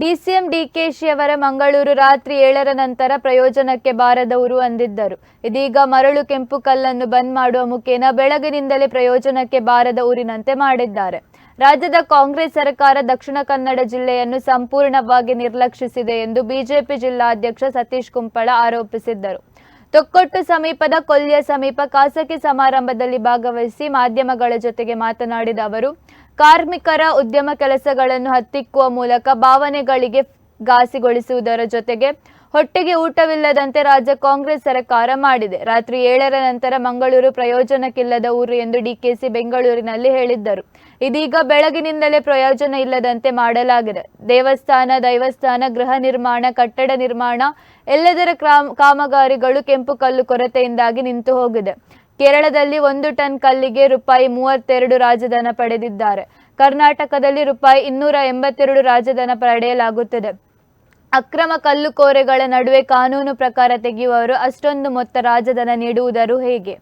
DCM DKShi ಅವರ ಮಂಗಳೂರು ರಾತ್ರಿ ಏಳರ ನಂತರ ಪ್ರಯೋಜನಕ್ಕೆ ಬಾರದವರು ಅಂದಿದ್ದರು. ಇದೀಗ ಮರಳು ಕೆಂಪು ಕಲ್ಲನ್ನು ಬಂದ್ ಮಾಡುವ ಮುಖೇನ ಬೆಳಗಿನಿಂದಲೇ ಪ್ರಯೋಜನಕ್ಕೆ ಬಾರದ ಊರಿನಂತೆ ಮಾಡಿದ್ದಾರೆ. ರಾಜ್ಯದ ಕಾಂಗ್ರೆಸ್ ಸರ್ಕಾರ ದಕ್ಷಿಣ ಕನ್ನಡ ಜಿಲ್ಲೆಯನ್ನು ಸಂಪೂರ್ಣವಾಗಿ ನಿರ್ಲಕ್ಷಿಸಿದೆ ಎಂದು ಬಿಜೆಪಿ ಜಿಲ್ಲಾಧ್ಯಕ್ಷ ಸತೀಶ್ ಕುಂಪಳ ಆರೋಪಿಸಿದ್ದರು. ತೊಕ್ಕೊಟ್ಟು ಸಮೀಪದ ಕೊಲ್ಯ ಸಮೀಪ ಖಾಸಗಿ ಸಮಾರಂಭದಲ್ಲಿ ಭಾಗವಹಿಸಿ ಮಾಧ್ಯಮಗಳ ಜೊತೆಗೆ ಮಾತನಾಡಿದ ಅವರು, ಕಾರ್ಮಿಕರ ಉದ್ಯಮ ಕೆಲಸಗಳನ್ನು ಹತ್ತಿಕ್ಕುವ ಮೂಲಕ ಭಾವನೆಗಳಿಗೆ ಘಾಸಿಗೊಳಿಸುವುದರ ಜೊತೆಗೆ ಹೊಟ್ಟೆಗೆ ಊಟವಿಲ್ಲದಂತೆ ರಾಜ್ಯ ಕಾಂಗ್ರೆಸ್ ಸರ್ಕಾರ ಮಾಡಿದೆ. ರಾತ್ರಿ ಏಳರ ನಂತರ ಮಂಗಳೂರು ಪ್ರಯೋಜನಕ್ಕಿಲ್ಲದ ಊರು ಎಂದು ಡಿಕೆಸಿ ಬೆಂಗಳೂರಿನಲ್ಲಿ ಹೇಳಿದ್ದರು. ಇದೀಗ ಬೆಳಗಿನಿಂದಲೇ ಪ್ರಯೋಜನ ಇಲ್ಲದಂತೆ ಮಾಡಲಾಗಿದೆ. ದೇವಸ್ಥಾನ, ದೈವಸ್ಥಾನ, ಗೃಹ ನಿರ್ಮಾಣ, ಕಟ್ಟಡ ನಿರ್ಮಾಣ, ಎಲ್ಲದರ ಕಾಮಗಾರಿಗಳು ಕೆಂಪು ಕಲ್ಲು ಕೊರತೆಯಿಂದಾಗಿ ನಿಂತು ಹೋಗಿದೆ. ಕೇರಳದಲ್ಲಿ ಒಂದು ಟನ್ ಕಲ್ಲಿಗೆ ರೂಪಾಯಿ ಮೂವತ್ತೆರಡು ರಾಜಧನ ಪಡೆದಿದ್ದಾರೆ. ಕರ್ನಾಟಕದಲ್ಲಿ ರೂಪಾಯಿ ಇನ್ನೂರ ಎಂಬತ್ತೆರಡು ರಾಜಧನ ಪಡೆಯಲಾಗುತ್ತದೆ. ಅಕ್ರಮ ಕಲ್ಲುಕೋರೆಗಳ ನಡುವೆ ಕಾನೂನು ಪ್ರಕಾರ ತೆಗೆಯುವವರು ಅಷ್ಟೊಂದು ಮೊತ್ತ ರಾಜಧನ ನೀಡುವುದರು ಹೇಗೆ?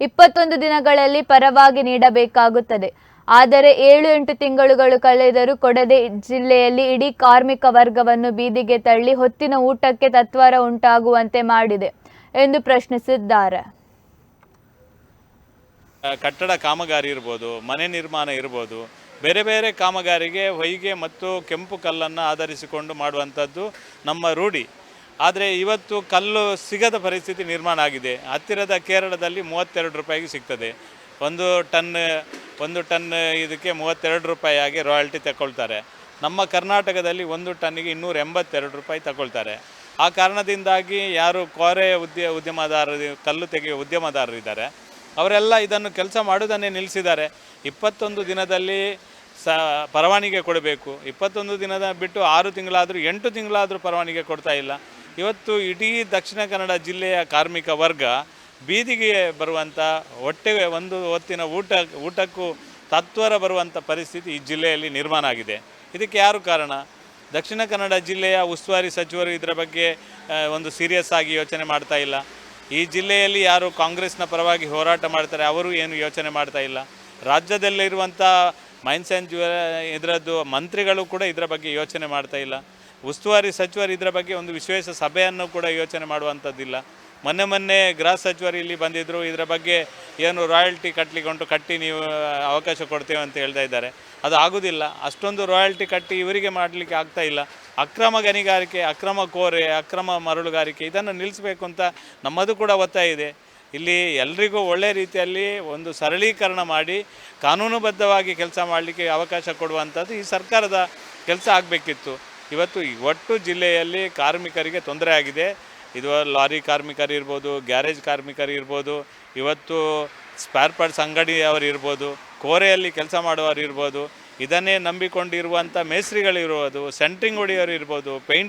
ಇಪ್ಪತ್ತೊಂದು ದಿನಗಳಲ್ಲಿ ಪರವಾಗಿ ನೀಡಬೇಕಾಗುತ್ತದೆ. ಆದರೆ ಏಳು ಎಂಟು ತಿಂಗಳುಗಳು ಕಳೆದರೂ ಕೊಡದೆ ಜಿಲ್ಲೆಯಲ್ಲಿ ಇಡೀ ಕಾರ್ಮಿಕ ವರ್ಗವನ್ನು ಬೀದಿಗೆ ತಳ್ಳಿ ಹೊತ್ತಿನ ಊಟಕ್ಕೆ ತತ್ವಾರ ಉಂಟಾಗುವಂತೆ ಮಾಡಿದೆ ಎಂದು ಪ್ರಶ್ನಿಸಿದ್ದಾರೆ. ಕಟ್ಟಡ ಕಾಮಗಾರಿ ಇರ್ಬೋದು, ಮನೆ ನಿರ್ಮಾಣ ಇರ್ಬೋದು ಬೇರೆ ಬೇರೆ ಕಾಮಗಾರಿಗೆ, ಹೊಯ್ಗೆ ಮತ್ತು ಕೆಂಪು ಕಲ್ಲನ್ನು ಆಧರಿಸಿಕೊಂಡು ಮಾಡುವಂಥದ್ದು ನಮ್ಮ ರೂಢಿ. ಆದರೆ ಇವತ್ತು ಕಲ್ಲು ಸಿಗದ ಪರಿಸ್ಥಿತಿ ನಿರ್ಮಾಣ ಆಗಿದೆ. ಹತ್ತಿರದ ಕೇರಳದಲ್ಲಿ ಮೂವತ್ತೆರಡು ರೂಪಾಯಿಗೆ ಸಿಗ್ತದೆ. ಒಂದು ಟನ್ ಒಂದು ಟನ್ ಇದಕ್ಕೆ ಮೂವತ್ತೆರಡು ರೂಪಾಯಿಯಾಗಿ ರಾಯಲ್ಟಿ ತಗೊಳ್ತಾರೆ. ನಮ್ಮ ಕರ್ನಾಟಕದಲ್ಲಿ ಒಂದು ಟನ್ನಿಗೆ ಇನ್ನೂರ ಎಂಬತ್ತೆರಡು ರೂಪಾಯಿ ತಗೊಳ್ತಾರೆ. ಆ ಕಾರಣದಿಂದಾಗಿ ಯಾರು ಕೋರೆ ಉದ್ಯ, ಉದ್ಯಮದಾರರು, ಕಲ್ಲು ತೆಗೆಯುವ ಉದ್ಯಮದಾರರಿದ್ದಾರೆ. ಅವರೆಲ್ಲ ಇದನ್ನು ಕೆಲಸ ಮಾಡೋದನ್ನೇ ನಿಲ್ಲಿಸಿದ್ದಾರೆ. ಇಪ್ಪತ್ತೊಂದು ದಿನದಲ್ಲಿ ಸ ಪರವಾನಿಗೆ ಕೊಡಬೇಕು. ಇಪ್ಪತ್ತೊಂದು ದಿನದ ಬಿಟ್ಟು ಆರು ತಿಂಗಳಾದರೂ, ಎಂಟು ತಿಂಗಳಾದರೂ ಪರವಾನಿಗೆ ಕೊಡ್ತಾ ಇಲ್ಲ. ಇವತ್ತು ಇಡೀ ದಕ್ಷಿಣ ಕನ್ನಡ ಜಿಲ್ಲೆಯ ಕಾರ್ಮಿಕ ವರ್ಗ ಬೀದಿಗೆ ಬರುವಂಥ ಹೊಟ್ಟೆ ಒಂದು ಹೊತ್ತಿನ ಊಟ, ಊಟಕ್ಕೂ ತತ್ವರ ಬರುವಂಥ ಪರಿಸ್ಥಿತಿ ಈ ಜಿಲ್ಲೆಯಲ್ಲಿ ನಿರ್ಮಾಣ ಆಗಿದೆ. ಇದಕ್ಕೆ ಯಾರು ಕಾರಣ? ದಕ್ಷಿಣ ಕನ್ನಡ ಜಿಲ್ಲೆಯ ಉಸ್ತುವಾರಿ ಸಚಿವರು ಇದರ ಬಗ್ಗೆ ಒಂದು ಸೀರಿಯಸ್ ಆಗಿ ಯೋಚನೆ ಮಾಡ್ತಾ ಇಲ್ಲ. ಈ ಜಿಲ್ಲೆಯಲ್ಲಿ ಯಾರು ಕಾಂಗ್ರೆಸ್ನ ಪರವಾಗಿ ಹೋರಾಟ ಮಾಡ್ತಾರೆ, ಅವರು ಏನು ಯೋಚನೆ ಮಾಡ್ತಾ ಇಲ್ಲ. ರಾಜ್ಯದಲ್ಲಿರುವಂಥ ಮೈನ್ಸ್ ಆ್ಯಂಡ್ ಜ್ಯುವ ಇದರದ್ದು ಮಂತ್ರಿಗಳು ಕೂಡ ಇದರ ಬಗ್ಗೆ ಯೋಚನೆ ಮಾಡ್ತಾ ಇಲ್ಲ. ಉಸ್ತುವಾರಿ ಸಚಿವರು ಇದರ ಬಗ್ಗೆ ಒಂದು ವಿಶೇಷ ಸಭೆಯನ್ನು ಕೂಡ ಯೋಚನೆ ಮಾಡುವಂಥದ್ದಿಲ್ಲ. ಮೊನ್ನೆ ಮೊನ್ನೆ ಗೃಹ ಸಚಿವರು ಇಲ್ಲಿ ಬಂದಿದ್ದರು ಇದರ ಬಗ್ಗೆ ಏನು ರಾಯಲ್ಟಿ ಕಟ್ಟಲಿಕ್ಕೆ ಉಂಟು ಕಟ್ಟಿ ನೀವು ಅವಕಾಶ ಕೊಡ್ತೇವೆ ಅಂತ ಹೇಳ್ತಾ ಇದ್ದಾರೆ. ಅದು ಆಗೋದಿಲ್ಲ. ಅಷ್ಟೊಂದು ರಾಯಲ್ಟಿ ಕಟ್ಟಿ ಇವರಿಗೆ ಮಾಡಲಿಕ್ಕೆ ಆಗ್ತಾ ಇಲ್ಲ. ಅಕ್ರಮ ಗಣಿಗಾರಿಕೆ, ಅಕ್ರಮ ಕೋರೆ, ಅಕ್ರಮ ಮರಳುಗಾರಿಕೆ ಇದನ್ನು ನಿಲ್ಲಿಸಬೇಕು ಅಂತ ನಮ್ಮದು ಕೂಡ ಒತ್ತಾಯ ಇದೆ. ಇಲ್ಲಿ ಎಲ್ರಿಗೂ ಒಳ್ಳೆ ರೀತಿಯಲ್ಲಿ ಒಂದು ಸರಳೀಕರಣ ಮಾಡಿ, ಕಾನೂನುಬದ್ಧವಾಗಿ ಕೆಲಸ ಮಾಡಲಿಕ್ಕೆ ಅವಕಾಶ ಕೊಡುವಂಥದ್ದು ಈ ಸರ್ಕಾರದ ಕೆಲಸ ಆಗಬೇಕಿತ್ತು. ಇವತ್ತು ಒಟ್ಟು ಜಿಲ್ಲೆಯಲ್ಲಿ ಕಾರ್ಮಿಕರಿಗೆ ತೊಂದರೆ ಆಗಿದೆ. ಇದು ಲಾರಿ ಕಾರ್ಮಿಕರು ಇರ್ಬೋದು, ಗ್ಯಾರೇಜ್ ಕಾರ್ಮಿಕರು ಇರ್ಬೋದು, ಇವತ್ತು ಸ್ಪೇರ್ ಪಾರ್ಟ್ಸ್ ಅಂಗಡಿಯವರು ಇರ್ಬೋದು, ಕೋರೆಯಲ್ಲಿ ಕೆಲಸ ಮಾಡುವವರು ಇರ್ಬೋದು ಇದನ್ನೇ ನಂಬಿಕೊಂಡಿರುವಂಥ ಮೇಸ್ತ್ರಿಗಳಿರ್ಬೋದು ಸೆಂಟ್ರಿಂಗ್ ಹೊಡೆಯೋರು ಇರ್ಬೋದು ಪೇಂಟ್